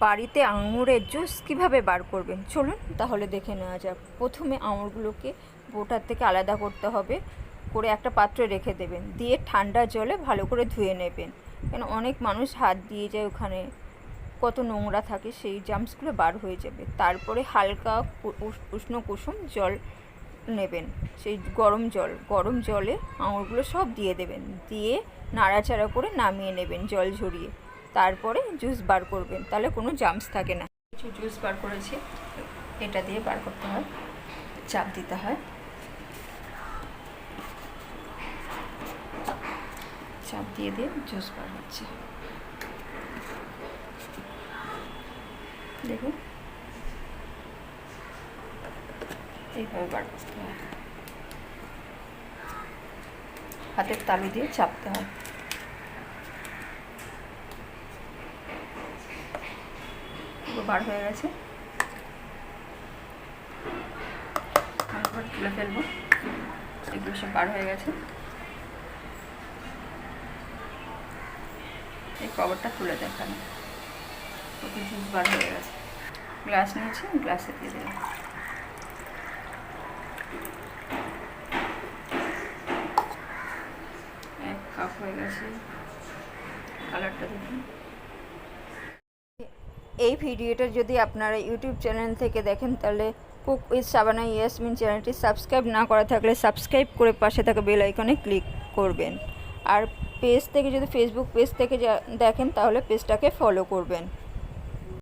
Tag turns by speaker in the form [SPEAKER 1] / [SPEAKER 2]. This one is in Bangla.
[SPEAKER 1] বাড়িতে আঙুরের জুস কীভাবে বার করবেন? চলুন তাহলে দেখে নেওয়া যাক। প্রথমে আঙুরগুলোকে বোটার থেকে আলাদা করতে হবে। করে একটা পাত্রে রেখে দেবেন। দিয়ে ঠান্ডা জলে ভালো করে ধুয়ে নেবেন। কেন অনেক মানুষ হাত দিয়ে যায় ওখানে কত নোংরা থাকে সেই জামসগুলো বার হয়ে যাবে। তারপরে হালকা উষ্ণ কুসুম জল নেবেন। সেই গরম জল, গরম জলে আঙুরগুলো সব দিয়ে দেবেন। দিয়ে নাড়াচাড়া করে নামিয়ে নেবেন জল ঝরিয়ে। তারপরে জুস বার করবেন। তাহলে কোনো জামস থাকে না। কিছু জুস বার করেছি, এটা দিয়ে বার করতে হয়, চাপ দিতে হয়। চাপ দিয়ে দিয়ে জুস বার হচ্ছে। দেখুন। এইভাবে বার করতে হয়। হাতের তালু দিয়ে চাপতে হয়। বার হয়ে গেছে। তারপর তুলে ফেলব। এগুলো সব বার হয়ে গেছে। এই কভারটা তুলে দেখানো কত জুস বার হয়ে গেছে। গ্লাস নিয়েছি গ্লাসে দিয়ে দিলাম। এক কাপ হয়ে গেছে। কালারটা দেখুন। এই ভিডিওটা যদি আপনারা ইউটিউব চ্যানেল থেকে দেখেন, তাহলে কুক উইথ সাবানা ইয়াসমিন চ্যানেলটি সাবস্ক্রাইব না করা থাকলে সাবস্ক্রাইব করে পাশে থাকা বেল আইকনে ক্লিক করবেন। আর পেজ থেকে যদি ফেসবুক পেজ থেকে দেখেন, তাহলে পেজটাকে ফলো করবেন।